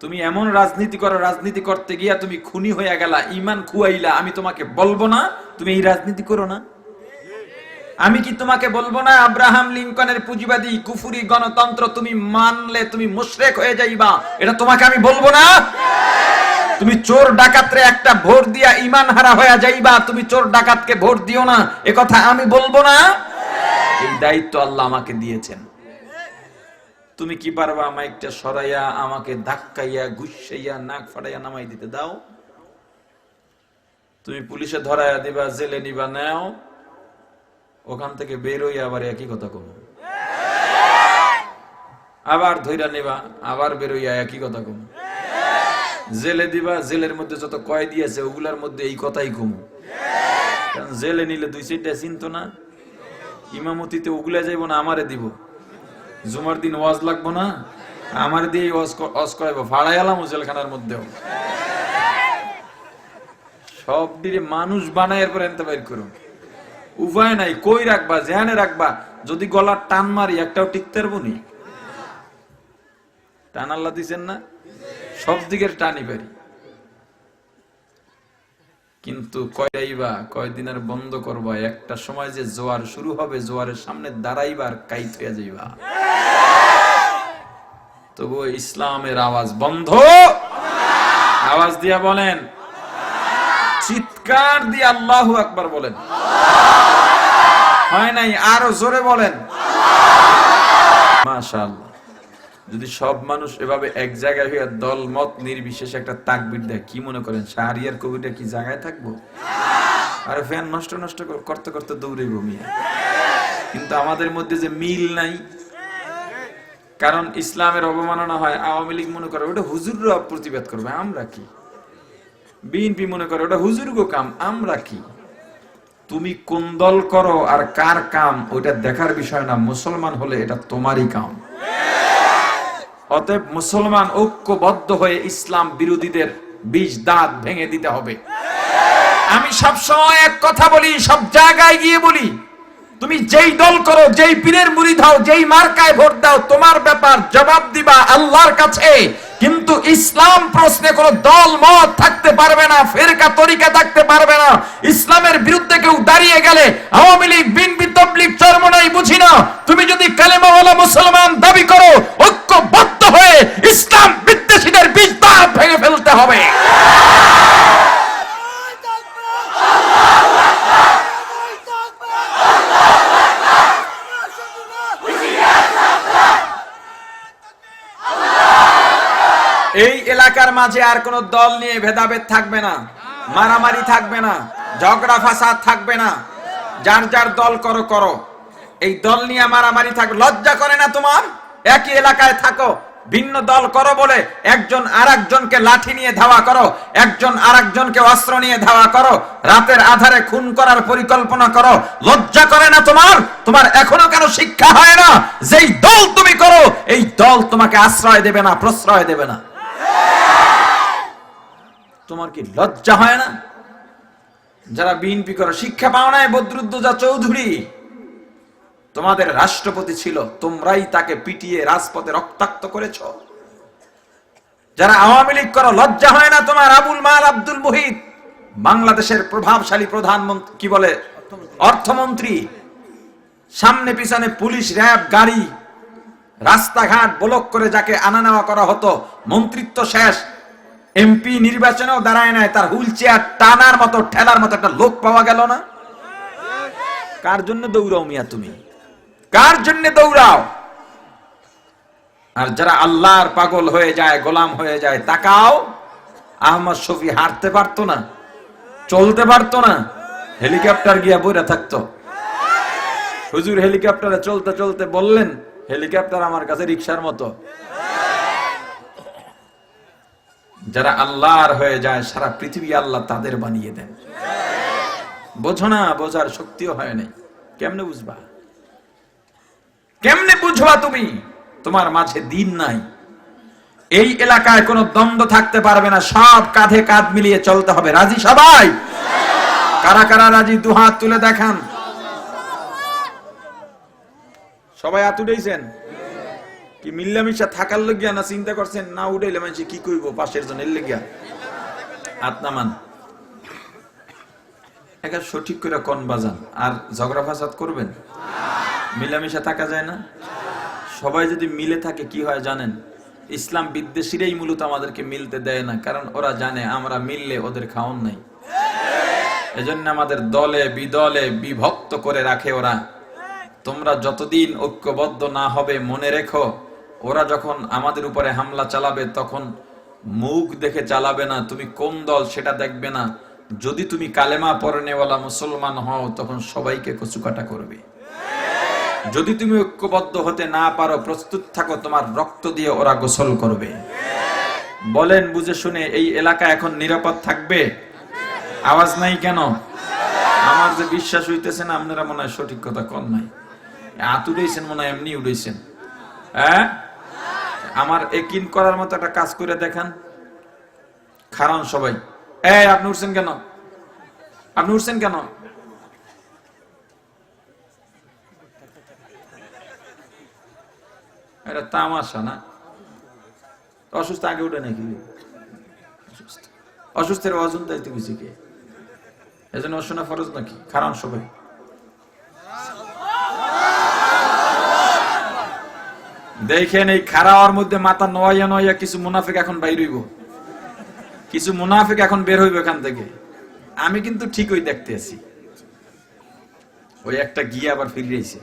তুমি এমন রাজনীতি করো, রাজনীতি করতে গিয়া তুমি খুনি হয়ে গেলা, ইমান খুয়াইলা, আমি তোমাকে বলব না, তুমি এই রাজনীতি করো না। আমি কি তোমাকে বলব না, আব্রাহাম লিঙ্কনের পুঁজিবাদী, কুফুরি গণতন্ত্র তুমি মানলে তুমি মুশরেক হয়ে যাইবা, এটা তোমাকে আমি বলব না? তুমি চোর ডাকাতরে একটা ভোট দিয়া ইমান হারা হয়ে যাইবা, তুমি চোর ডাকাতকে ভোট দিও না কথা আমি বলব না? এই দায়িত্ব আল্লাহ আমাকে দিয়েছেন। তুমি কি পারবা মাইকটা সরাইয়া আমাকে ধাক্কাইয়া গুসাইয়া নাক ফাটাইয়া নামাই দিতে? দাও। তুমি পুলিশে ধরাইয়া দিবা, জেলে নিবা, নাও। ওখান থেকে বের হইয়া আবার একই কথা কম। আবার ধৈরা নিবা, আবার বের হইয়া একই কথা কম। জেলে দিবা, জেলের মধ্যে যত কয় দিয়েছে ওগুলার মধ্যে এই কথাই কম। জেলে নিলে দুই চারটা চিনতো না। ইমামতিতে ওগুলা যাইব না, আমারে দিব। জুমার দিন ওয়াজ লাগবো না, আমার দিয়ে ওয়াজ করাইবো। ফাড়াই আলাম জেলখানার মধ্যেও। সব দিকে মানুষ বানায়, এরপর এনতে বাইর করুন। উপায় নাই, কই রাখবা জেহানে রাখবা, যদি গলার টান মারি, একটাও টিকতে পারব নি? টান আল্লাহ দিছেন না? সব দিকের টানি পারি। কিন্তু কয়টাইবা কয়দিনের বন্ধ করবা? একটা সময় যে জোয়ার শুরু হবে, জোয়ারের সামনে দাঁড়াইবার কাইত হয়ে যাইবা। তবু ইসলামের আওয়াজ বন্ধ। আওয়াজ দিয়া বলেন। চিৎকার দিয়ে আল্লাহু আকবার বলেন। হয় নাই? আরও জোরে বলেন। মাশাআল্লাহ। যদি সব মানুষ এভাবে এক জায়গায় হয়ে দল মত নির্বিশেষে একটা তাকবির দেয়, কি মনে করেন? শাহরিয়ার কবিটা কি জায়গায় থাকব? আরে ফ্যান নষ্ট নষ্ট করতে করতে দৌড়ে ঘুমিয়ে কিন্তু আমাদের মধ্যে যে মিল নাই, কারণ ইসলামের অবমাননা হয়, আওয়ামী লীগ মনে করে ওটা হুজুররা প্রতিবাদ করবে, আমরা কি? বিএনপি মনে করে ওটা হুজুর গো কাম, আমরা কি? তুমি কোন দল করো আর কার কাম, ওইটা দেখার বিষয় না, মুসলমান হলে এটা তোমারই কাম। অতএব মুসলমান ঐক্যবদ্ধ হয়ে ইসলাম বিরোধীদের বিষ দাঁত ভেঙে দিতে হবে। আমি সবসময় এক কথা বলি, সব জায়গায় গিয়ে বলি, তুমি যেই দল করো, যেই পীরের মুড়ি দাও, যেই মার্কায় ভোট দাও, তোমার ব্যাপার জবাব দিবা আল্লাহর কাছে। কিন্তু ইসলাম প্রশ্নে কোনো দল মত থাকতে পারবে না, ফেরকা তরিকা থাকতে পারবে না। ইসলামের বিরুদ্ধে কেউ দাঁড়িয়ে গেলে আওয়ামী লীগ বিনবি তবলিগ চরমনাই বুঝি না। তুমি যদি কালেমাওয়ালা মুসলমান দাবি করো ঐক্যবদ্ধ হয়ে ইসলাম বিদ্বেষীদের বীজ দাঁত ভেঙে ফেলতে হবে এই এলাকার মাঝে আর কোন দল নিয়ে ভেদাভেদ থাকবে না, মারামারি থাকবে না, ঝগড়া ফাসাদ থাকবে না। যার যার দল করো করো। এই দল নিয়ে মারামারি থাকবে লজ্জা করে না তোমার? একই এলাকায় থাকো, ভিন্ন দল করো বলে একজন আর একজনকে লাঠি নিয়ে ধাওয়া করো, একজন আর একজনকে অস্ত্র নিয়ে ধাওয়া করো, রাতের আধারে খুন করার পরিকল্পনা করো। লজ্জা করে না তোমার? তোমার এখনও কেন শিক্ষা হয় না? যেই দল তুমি করো, এই দল তোমাকে আশ্রয় দেবে না, প্রশ্রয় দেবে না। তোমার কি লজ্জা হয় না? যারা বিএনপি করো শিক্ষা পাও নাই, বদরুদ্দোজা চৌধুরী, তোমাদের রাষ্ট্রপতি ছিল, তোমরাই তাকে পিটিয়ে রাজপথে রক্তাক্ত করেছ। যারা আওয়ামী লীগ করো লজ্জা হয় না তোমার আবুল মাল আব্দুল মুহিত, বাংলাদেশের প্রভাবশালী প্রধানমন্ত্রী, কি বলে? অর্থমন্ত্রী, সামনে পিছনে পুলিশ, র্যাব, গাড়ি, রাস্তাঘাট, ব্লক করে যাকে আনা নেওয়া করা হতো, মন্ত্রিত্ব শেষ এমপি নির্বাচনেও দাঁড়ায় নাই, তার হুইল চেয়ার টানার মতো, ঠেলার মতো একটা লোক পাওয়া গেল না। কার জন্য দৌড়াও মিয়া তুমি? কার জন্য দৌড়াও? আর যারা আল্লাহর পাগল হয়ে যায়, গোলাম হয়ে যায়, তাকাও। আহমদ শফি হাঁটতে পারতো না, চলতে পারতো না, হেলিকপ্টার গিয়া বইরা থাকতো। হুজুর হেলিকপ্টারে চলতে চলতে বললেন, হেলিকপ্টার আমার কাছে রিক্সার মতো। যারা আল্লাহর হয়ে যায়, সারা পৃথিবী আল্লাহ তাদের বানিয়ে দেন। বোঝো না, বোঝার শক্তিও হয় নাই। কেমনে বুঝবা? কেমনে বুঝবা তুমি? তোমার মাঝে দিন নাই। এই এলাকায় কোনো দ্বন্দ্ব থাকতে পারবে না। সব কাঁধে কাঁধ মিলিয়ে চলতে হবে। রাজি সবাই? কারা কারা রাজি? দুহাত তুলে দেখান। সবাই হাত উঠেছেন কি মিল্লামিশা থাকার লাগিয়া না চিন্তা করছেন? না উঠাইলে মানুষ কি কইব পাশের জনের লেগিয়া আত্মামান। একা সঠিক করে কন বাজান? আর ঝগড়া ফাসাদ করবেন? মিলামিশা থাকা যায় না? সবাই যদি মিলে থাকে কি হয় জানেন? ইসলাম বিদ্বেষীরাই মূলত আমাদেরকে মিলতে দেয় না, কারণ ওরা জানে আমরা মিললে ওদের খাওন নাই। এজন্য আমাদের দলে, বিদলে বিভক্ত করে রাখে ওরা। তোমরা যতদিন ঐক্যবদ্ধ না হবে, মনে রেখো, ওরা যখন আমাদের উপরে হামলা চালাবে, তখন মুখ দেখে চালাবে না, তুমি কোন দল সেটা দেখবে না। যদি তুমি কালেমা পরনেওয়ালা মুসলমান হও, তখন সবাইকে কচুকাটা করবে। যদি তুমি ঐক্যবদ্ধ হতে না পারো, প্রস্তুত থাকো, তোমার রক্ত দিয়ে ওরা গোসল করবে। বলেন, বুঝে শুনে, এই এলাকা এখন নিরাপদ থাকবে? আওয়াজ নাই কেন? আমার যে বিশ্বাস হইতেছে না, আপনারা মনে হয় সঠিক কথা কন নাই। আত উড়াইছেন মনে হয়, এমনি হ্যাঁ? আমার একিন করার মতো একটা কাজ করে দেখান। খারান সবাই। এই, আপনি উঠছেন কেন? আপনি উঠছেন কেন? এটা তামাশা না? অসুস্থ আগে উঠে নাকি? অসুস্থ। অসুস্থের দায়িত্ব কিছু কে? এজন্য অশোনা ফরজ নাকি? খারাপ সবাই। দেখেন এই খারাওয়ার মধ্যে মাথা নয়া নয়া কিছু মুনাফিক এখন বাইর হইব। কিছু মুনাফিক এখন বের হইব এখান থেকে। আমি কিন্তু ঠিকই দেখতে আছি। ওই একটা গিয়ে আবার ফিরিয়েছে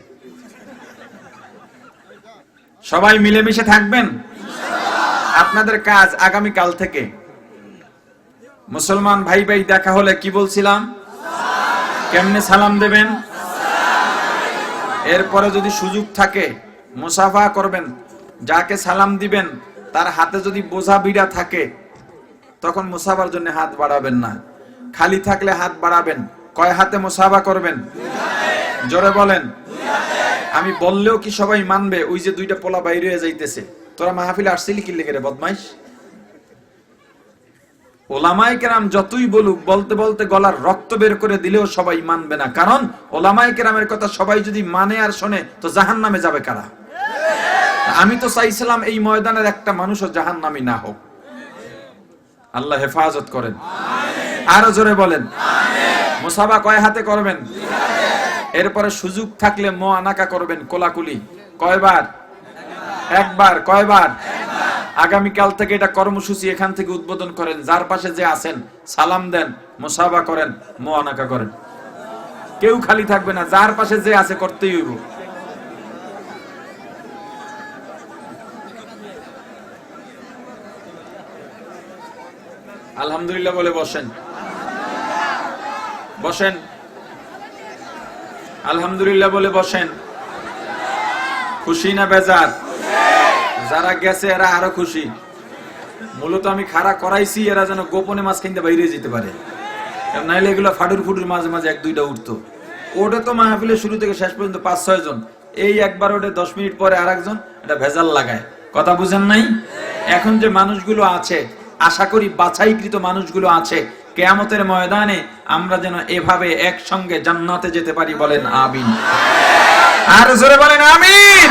সবাই মিলেমিশে থাকবেন? আপনাদের কাজ আগামী কাল থেকে। মুসলমান ভাই ভাই দেখা হলে কি বলছিলাম? কেমনে সালাম দেবেন? এরপরে যদি সুযোগ থাকে মুসাফা করবেন, যাকে সালাম দিবেন, তার হাতে যদি বোঝা বিড়া থাকে, তখন মুসাফার জন্য হাত বাড়াবেন না। খালি থাকলে হাত বাড়াবেন। কয় হাতে মুসাফা করবেন? জোরে বলেন। আমি বললেও কি সবাই মানবে? ওই যে দুইটা পোলা বাইরে হয়ে যাইতেছে। তোরা মাহফিলে আসছিলি কি লেগে রে বদমাইশ? ওলামাই কেরাম যতই বলুক, বলতে বলতে গলার রক্ত বের করে দিলেও সবাই মানবে না। কারণ ওলামাই কেরামের কথা সবাই যদি মানে আর শোনে, তো জাহান নামে যাবে কারা? আমি তো চাইছিলাম এই ময়দানের একটা মানুষও জাহান নামি না হোক। আল্লাহ হেফাজত করেন। আরও জোরে বলেন। মুসাবা কয় হাতে করবেন? এরপরে সুযোগ থাকলে ম আনাকা করবেন কোলাকুলি। কয়বার? একবার। কয়বার? আগামীকাল থেকে এটা কর্মসূচি এখান থেকে উদ্বোধন করেন। যার পাশে যে আছেন, সালাম দেন মোসাবা করেন, মো আনাকা করেন। কেউ খালি থাকবে না। যার পাশে যে আছে করতেই হইব। আলহামদুলিল্লাহ বলে বসেন। বসেন। আলহামদুলিল্লাহ বলে বসেন। খুশি না বেজার? যারা গেছে এরা আরও খুশি। মূলত আমি খাড়া করাইছি, এরা যেন গোপনে মাছ কিনতে বাইরে যেতে পারে। নাইলে এগুলো ফাডুর ফুডুর মাঝে মাঝে এক দুইটা উঠতো। ওটা তো মাহফিলের শুরু থেকে শেষ পর্যন্ত পাঁচ, ছয় জন। এই একবার ওটা দশ মিনিট পরে আর একজন এটা ভেজাল লাগায়। কথা বুঝেন নাই? এখন যে মানুষগুলো আছে আশা করি বাছাইকৃত মানুষগুলো আছে। কেয়ামতের ময়দানে আমরা যেন এভাবে একসঙ্গে জান্নাতে যেতে পারি বলেন আমিন। আর জোরে বলেন আমিন।